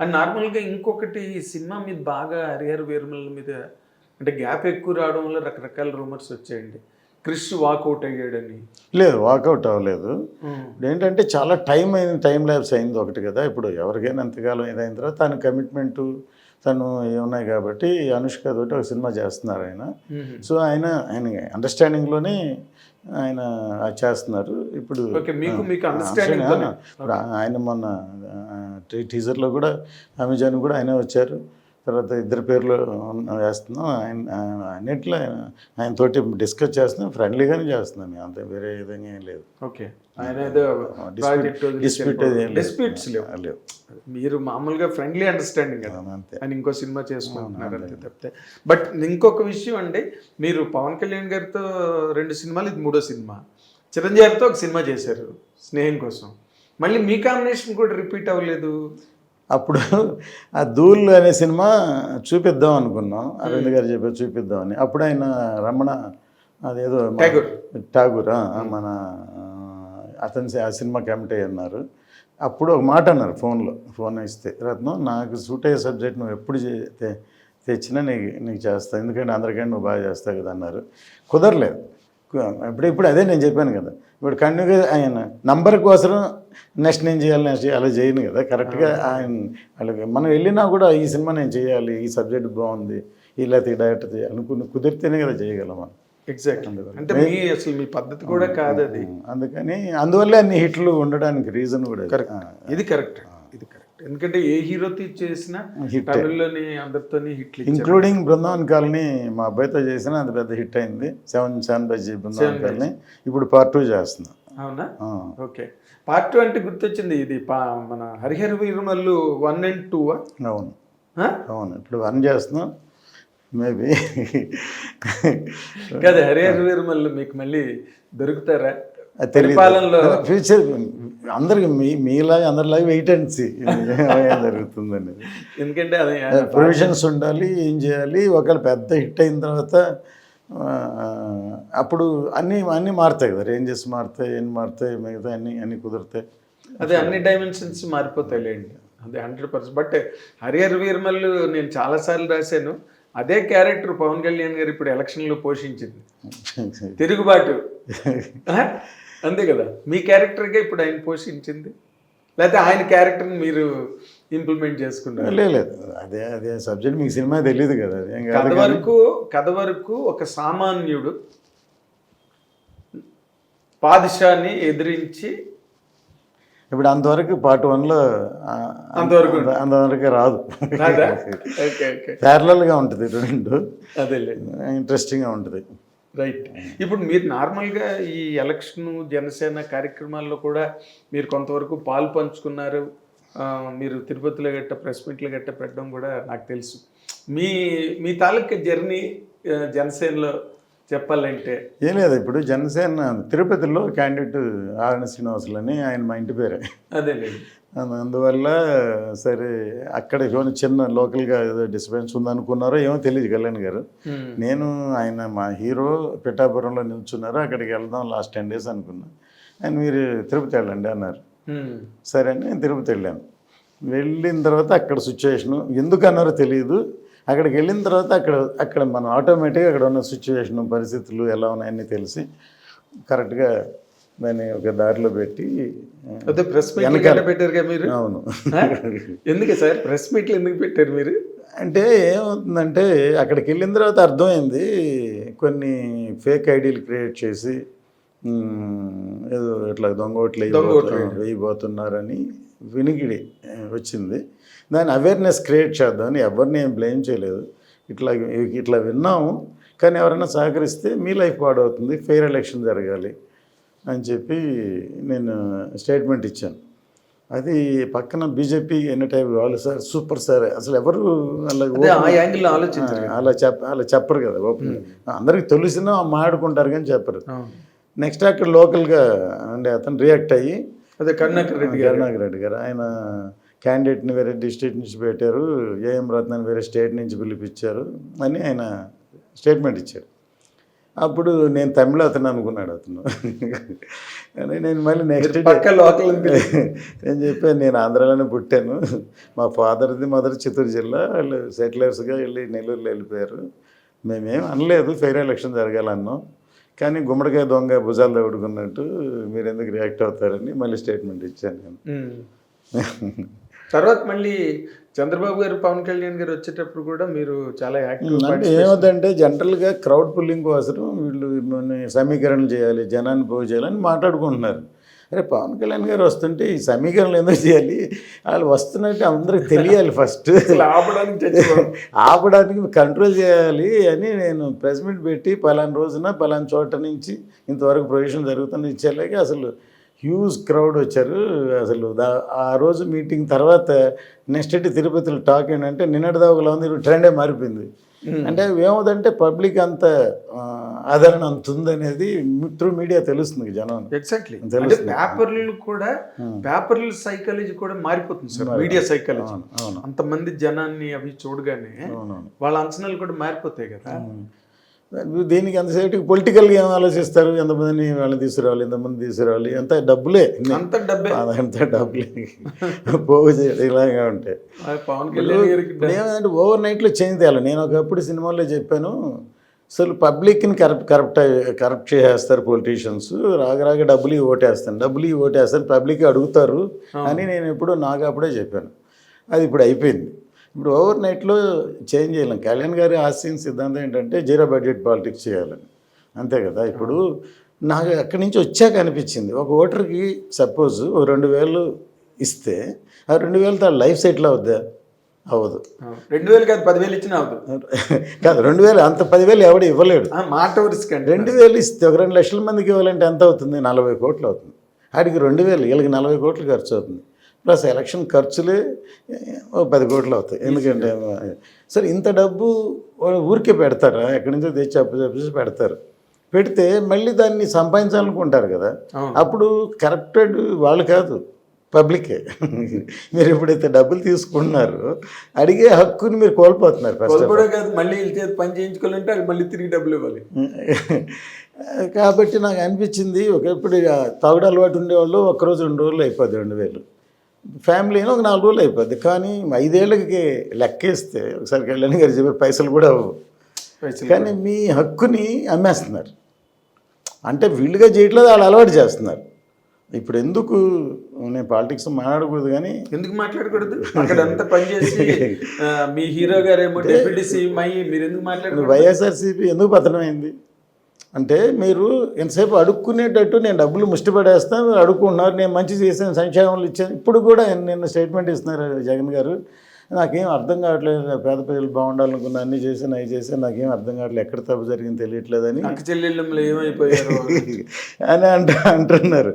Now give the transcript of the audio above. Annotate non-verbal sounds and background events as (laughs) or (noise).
And నార్మల్గా ఇంకొకటి ఈ సినిమా మీద బాగా హరిహర వీరమల మీద అంటే గ్యాప్ ఎక్కువ రావడం వల్ల రకరకాల రూమర్స్ వచ్చాయండి. క్రిష్ వాకౌట్ అయ్యాడని. లేదు వాకౌట్ అవ్వలేదు. ఏంటంటే చాలా టైం అయింది టైం ల్యాబ్స్ అయింది ఒకటి కదా ఇప్పుడు ఎవరికైనా ఎంతకాలం ఇదైన తర్వాత తన కమిట్మెంటు తను ఉన్నాయి కాబట్టి అనుష్క తోటి ఒక సినిమా చేస్తున్నారు ఆయన. సో ఆయన ఆయన అండర్స్టాండింగ్లోనే ఆయన చేస్తున్నారు. ఇప్పుడు ఆయన మొన్న టీజర్లో కూడా అమెజాన్ కూడా ఆయనే వచ్చారు. తర్వాత ఇద్దరు పేర్లు వేస్తున్నాం. ఆయన అన్నిట్లో ఆయన- తోటి డిస్కస్ చేస్తున్నాం. ఫ్రెండ్లీగానే చేస్తున్నాం అంతే వేరే విధంగా ఏం లేదు. ఓకే. డిస్ప్యూట్స్ లేవు. మీరు మామూలుగా ఫ్రెండ్లీ అండర్స్టాండింగ్ కదా. అంతే. అని ఇంకో సినిమా చేసుకుంటున్నారు అంతే తప్పితే. బట్ ఇంకొక విషయం అండి మీరు పవన్ కళ్యాణ్ గారితో రెండు సినిమాలు ఇది మూడో సినిమా. చిరంజీవితో ఒక సినిమా చేశారు స్నేహం కోసం. మళ్ళీ మీ కాంబినేషన్ కూడా రిపీట్ అవ్వలేదు. అప్పుడు ఆ ధూల్ అనే సినిమా చూపిద్దాం అనుకున్నాం. అరవింద్ గారు చెప్పారు చూపిద్దామని. అప్పుడు ఆయన రమణ అదేదో ఠాగూర్. ఠాగూర్ మన అతని ఆ సినిమా కమిటీ అన్నారు. అప్పుడు ఒక మాట అన్నారు ఫోన్లో ఫోన్ ఇస్తే రత్నం నాకు సూట్ అయ్యే సబ్జెక్ట్ నువ్వు ఎప్పుడు తెచ్చినా నీకు నీకు చేస్తా ఎందుకంటే అందరికంటే నువ్వు బాగా చేస్తావు కదా అన్నారు. కుదరలేదు. ఇప్పుడు ఇప్పుడు అదే నేను చెప్పాను కదా. ఇప్పుడు కంటిన్యూగా ఆయన నంబర్ కోసం నెక్స్ట్ నేను చేయాలి నెక్స్ట్ అలా చేయను కదా. కరెక్ట్గా ఆయన వాళ్ళకి మనం వెళ్ళినా కూడా ఈ సినిమా నేను చేయాలి ఈ సబ్జెక్ట్ బాగుంది ఇలా డైరెక్టర్ చేయాలి అనుకుని కుదిరితేనే కదా చేయగలం మనం. ఎగ్జాక్ట్లీ అంటే మీ అసలు మీ పద్ధతి కూడా కాదు అది అందుకని అందువల్లే అన్ని హిట్లు ఉండడానికి రీజన్ కూడా కరెక్ట్ ఇది కరెక్ట్ ఎందుకంటే ఏ హీరోతో చేసినా. తమిళ్ళోని అందరితోని ఇచ్చారు ఇంక్లూడింగ్ బృందావన్ కాలనీ మా అబ్బాయితో చేసిన అది పెద్ద హిట్ అయింది. సెవెన్ సెవెన్ బజ్జీ బృందావన్ కాలనీ. ఇప్పుడు పార్ట్ టూ చేస్తున్నాం. అవునా. ఓకే. పార్ట్ టూ అంటే గుర్తొచ్చింది ఇది మన Harihara Veeramallu one and two అవును. అవును. ఇప్పుడు వన్ చేస్తున్నాం. మేబీ కదా హరిహర వీరమల్లు మీకు మళ్ళీ దొరుకుతారా? పరిపాలనలో ఫ్యూచర్ అందరికి మీ మీలాగా అందరిలాగా వెయిట్ అండ్ సీ ఏం జరుగుతుందని. ఎందుకంటే అది ప్రొవిజన్స్ ఉండాలి ఏం చేయాలి ఒకవేళ పెద్ద హిట్ అయిన తర్వాత అప్పుడు అన్నీ అన్నీ మారుతాయి కదా రేంజెస్ మారుతాయి ఎన్ని మారుతాయి మిగతా అన్నీ అన్నీ కుదురుతాయి. అదే అన్ని డైమెన్షన్స్ మారిపోతాయి లేండి. అదే hundred percent but Harihara Veeramallu నేను చాలాసార్లు రాశాను. అదే క్యారెక్టర్ పవన్ కళ్యాణ్ గారు ఇప్పుడు ఎలక్షన్లో పోషించింది. (laughs) తిరుగుబాటు? (laughs) అంతే కదా. మీ క్యారెక్టర్గా ఇప్పుడు ఆయన పోషించింది? లేకపోతే ఆయన క్యారెక్టర్ని మీరు ఇంప్లిమెంట్ చేసుకున్నారు? లేదు అదే అదే సబ్జెక్ట్ మీకు సినిమా తెలియదు కదా. కథ వరకు కథ వరకు ఒక సామాన్యుడు పాదిషాన్ని ఎదిరించి ఇప్పుడు అంతవరకు పార్ట్ వన్లో అంతవరకు అంతవరకు రాదు. ప్యారలల్గా ఉంటుంది రెండు. ఇంట్రెస్టింగ్గా ఉంటుంది. రైట్ ఇప్పుడు మీరు నార్మల్గా ఈ ఎలక్షన్ జనసేన కార్యక్రమాల్లో కూడా మీరు కొంతవరకు పాలు పంచుకున్నారు. మీరు తిరుపతిలో గట్ట ప్రెస్ మీట్లో గట్ట పెట్టడం కూడా నాకు తెలుసు. మీ మీ తాలూకా జర్నీ జనసేనలో చెప్పాలంటే? ఏం లేదు ఇప్పుడు జనసేన తిరుపతిలో క్యాండిడేట్ ఆర్ఎన్ శ్రీనివాసులు అని ఆయన మా ఇంటి పేరే. అదేలేండి. అందు- అందువల్ల సరే అక్కడ ఏమైనా చిన్న లోకల్గా ఏదో డిస్టర్బెన్స్ ఉందనుకున్నారో ఏమో తెలియదు కళ్యాణ్ గారు. నేను ఆయన మా హీరో పిఠాపురంలో నిల్చున్నారు అక్కడికి వెళ్దాం లాస్ట్ టెన్ డేస్ అనుకున్నా. ఆయన మీరు తిరుపతి వెళ్ళండి అన్నారు. సరే అని నేను తిరుపతి వెళ్ళాను. వెళ్ళిన తర్వాత అక్కడ సిచ్యువేషను ఎందుకు అన్నారో తెలియదు అక్కడికి వెళ్ళిన తర్వాత అక్కడ అక్కడ మనం ఆటోమేటిక్గా అక్కడ ఉన్న సిచ్యువేషన్ పరిస్థితులు ఎలా ఉన్నాయని తెలిసి కరెక్ట్గా దాన్ని ఒక దారిలో పెట్టి అదే ప్రెస్ మీట్. పెట్టారుగా మీరు? అవును? ఎందుకు సార్? ప్రెస్ మీట్లు ఎందుకు పెట్టారు మీరు? అంటే ఏమవుతుందంటే అక్కడికి వెళ్ళిన తర్వాత అర్థమైంది కొన్ని ఫేక్ ఐడీలు క్రియేట్ చేసి ఏదో ఇట్లా దొంగ ఓట్లు దొంగ ఓట్లు వేయబోతు- వేయబోతున్నారని వినికిడి వచ్చింది. దాని అవేర్నెస్ క్రియేట్ చేద్దామని ఎవరిని ఏం బ్లేమ్ చేయలేదు. ఇట్లా ఇట్లా విన్నాము కానీ ఎవరైనా సహకరిస్తే మీ లైఫ్ పాడవుతుంది ఫెయిర్ ఎలక్షన్ జరగాలి. అని చెప్పి నేను స్టేట్మెంట్ ఇచ్చాను. అది పక్కన బీజేపీ ఎన్ని టైప్ వాళ్ళు సార్ సూపర్ సార్. అసలు ఎవరు అలా చెప్ప అలా చెప్పరు కదా ఓపెన్ అందరికి తెలిసినా మాట్లాడుకుంటారు కానీ చెప్పరు. నెక్స్ట్ అక్కడ లోకల్గా అంటే అతను రియాక్ట్ అయ్యి అదే కరుణాకర్ రెడ్డి గారు. కరుణాకర్ రెడ్డి గారు. ఆయన క్యాండిడేట్ని వేరే డిస్ట్రిక్ట్ నుంచి పెట్టారు. ఏఎం రత్నాన్ని వేరే స్టేట్ నుంచి పిలిపించారు అని ఆయన స్టేట్మెంట్ ఇచ్చారు. అప్పుడు నేను తమిళ అతను అనుకున్నాడు అతను. కానీ నేను మళ్ళీ నెక్స్ట్ పక్క లోకల్ నేను చెప్పాను నేను ఆంధ్రాలోనే పుట్టాను. మా ఫాదర్ది మదర్ చిత్తూరు జిల్లా వాళ్ళు సెటిలర్స్గా వెళ్ళి నెల్లూరులో వెళ్ళిపోయారు. మేమేం అనలేదు ఫెయిర్ ఎలక్షన్ జరగాలన్నాం. కానీ గుమ్మడికాయ దొంగ భుజాలు దౌడుకున్నట్టు మీరు ఎందుకు రియాక్ట్ అవుతారని మళ్ళీ స్టేట్మెంట్ ఇచ్చాను నేను. తర్వాత మళ్ళీ చంద్రబాబు గారు పవన్ కళ్యాణ్ గారు వచ్చేటప్పుడు కూడా మీరు చాలా యాక్టివ్ అంటే ఏమవుతుందంటే జనరల్గా క్రౌడ్ పుల్లింగ్ కోసం వీళ్ళు సమీకరణలు చేయాలి జనాన్ని పోగు చేయాలని మాట్లాడుకుంటున్నారు. అరే పవన్ కళ్యాణ్ గారు వస్తుంటే ఈ సమీకరణలు ఎందుకు చేయాలి? వాళ్ళు వస్తున్నట్టు అందరికి తెలియాలి ఫస్ట్ ఆపడానికి. (laughs) ఆపడానికి కంట్రోల్ చేయాలి అని నేను ప్రెస్ మీట్ పెట్టి పలానా రోజున పలానా చోట నుంచి ఇంతవరకు ప్రొవిజన్ జరుగుతుంది ఇచ్చేలాగే అసలు హ్యూజ్ క్రౌడ్ వచ్చారు. అసలు దా ఆ రోజు మీటింగ్ తర్వాత నెక్స్ట్ డే తిరుపతిలో టాక్ ఏంటంటే నిన్నటిదాకా ఒకలా ఉంది ఇప్పుడు ట్రెండే మారిపోయింది. అంటే ఏమవుతుందంటే పబ్లిక్ అంత ఆదరణ అంత ఉందనేది త్రూ మీడియా తెలుస్తుంది జనం ఎగ్జాక్ట్లీ. పేపర్లు కూడా పేపర్ల సైకాలజీ కూడా మారిపోతుంది సార్ మీడియా సైకాలజీ అంతమంది జనాన్ని అవి చూడగానే వాళ్ళ అంచనాలు కూడా మారిపోతాయి కదా. దీనికి ఎంతసేపు పొలిటికల్గా ఏం ఆలోచిస్తారు? ఎంతమందిని వాళ్ళని తీసుకురావాలి ఎంతమంది తీసుకురావాలి? అంత డబ్బులే అంత డబ్బే. అదంతా డబ్బులే. పోగు చేయడం ఇలాగా ఉంటాయి పవన్ కళ్యాణ్ ఏమంటే ఓవర్ నైట్లో చేంజ్ తేయాలి నేను ఒకప్పుడు సినిమాలో చెప్పాను అసలు పబ్లిక్ని కరప్ట్ కరప్ట్ కరప్ట్ చేసేస్తారు పొలిటీషియన్స్ రాగ రాగ డబ్బులు ఓటేస్తాను డబ్బులు ఇవి ఓటేస్తాను పబ్లిక్ అడుగుతారు అని నేను ఎప్పుడో నాకు అప్పుడే చెప్పాను. అది ఇప్పుడు అయిపోయింది. ఇప్పుడు ఓవర్ నైట్లో చేంజ్ చేయలేం. కళ్యాణ్ గారి ఆశయం సిద్ధాంతం ఏంటంటే జీరో బడ్జెట్ పాలిటిక్స్ చేయాలని. అంతే కదా? ఇప్పుడు నాకు అక్కడి నుంచి వచ్చాక అనిపించింది. ఒక ఓటర్కి సపోజ్ ఒక రెండు వేలు ఇస్తే ఆ రెండు వేలతో లైఫ్ సెటిల్ అవుద్దా? అవ్వదు. రెండు వేలు కాదు పదివేలు ఇచ్చినా అవదు కాదు రెండు వేలు అంత పదివేలు ఎవడు ఇవ్వలేడు. మాట వరుసకి అంటే రెండు వేలు ఇస్తే ఒక రెండు లక్షల మందికి ఇవ్వాలంటే ఎంత అవుతుంది? నలభై కోట్లు అవుతుంది. ఆడికి రెండు వేలు వీళ్ళకి నలభై కోట్లు ఖర్చు అవుతుంది. ప్లస్ ఎలక్షన్ ఖర్చులే పది కోట్లు అవుతాయి. ఎందుకంటే సరే ఇంత డబ్బు వాళ్ళు ఊరికే పెడతారా? ఎక్కడి నుంచో తెచ్చి అప్పు చెప్పేసి పెడతారు. పెడితే మళ్ళీ దాన్ని సంపాదించాలనుకుంటారు కదా. అప్పుడు కరెక్టెడ్ వాళ్ళు కాదు పబ్లికే. మీరు ఎప్పుడైతే డబ్బులు తీసుకుంటున్నారో అడిగే హక్కుని మీరు కోల్పోతున్నారు ఫస్ట్ కాదు మళ్ళీ పని చేయించుకోవాలంటే మళ్ళీ తిరిగి డబ్బులు ఇవ్వాలి. కాబట్టి నాకు అనిపించింది ఒకప్పుడు తాగుడు అలవాటు ఉండేవాళ్ళు ఒక్కరోజు రెండు రోజులు అయిపోద్ది రెండు వేలు. ఫ్యామిలీ అయినా ఒక నాలుగు రోజులు అయిపోద్ది. కానీ ఐదేళ్ళకి లెక్కేస్తే ఒకసారి కళ్యాణ్ గారు చెప్పే పైసలు కూడా కానీ మీ హక్కుని అమ్మేస్తున్నారు. అంటే వీళ్ళుగా చేయట్లేదు వాళ్ళు అలవాటు చేస్తున్నారు. ఇప్పుడు ఎందుకు? నేను పాలిటిక్స్ మాట్లాడకూడదు కానీ ఎందుకు మాట్లాడకూడదు? అక్కడ అంతా పని చేసి ఆ, మీ హీరో గారేమో డిప్యూటీ సీఎం అయ్యి మీరు ఎందుకు మాట్లాడకూడదు? వైఎస్ఆర్సీపీ ఎందుకు పతనమైంది? అంటే మీరు ఎంతసేపు అడుక్కునేటట్టు నేను డబ్బులు ముష్టి పడేస్తాను మీరు అడుక్కుంటున్నారు నేను మంచి చేశాను సంక్షేమాలు ఇచ్చాను. ఇప్పుడు కూడా నిన్న స్టేట్మెంట్ ఇస్తున్నారు జగన్ గారు. నాకేం అర్థం కావట్లేదు పేద ప్రజలు బాగుండాలనుకున్నా అన్ని చేశాను అవి చేశాను నాకేం అర్థం కావట్లేదు ఎక్కడ తప్పు జరిగింది తెలియట్లేదని. అక్క చెల్లెళ్ళంలో ఏమైపోయారు? (laughs) అని అంట అంటున్నారు.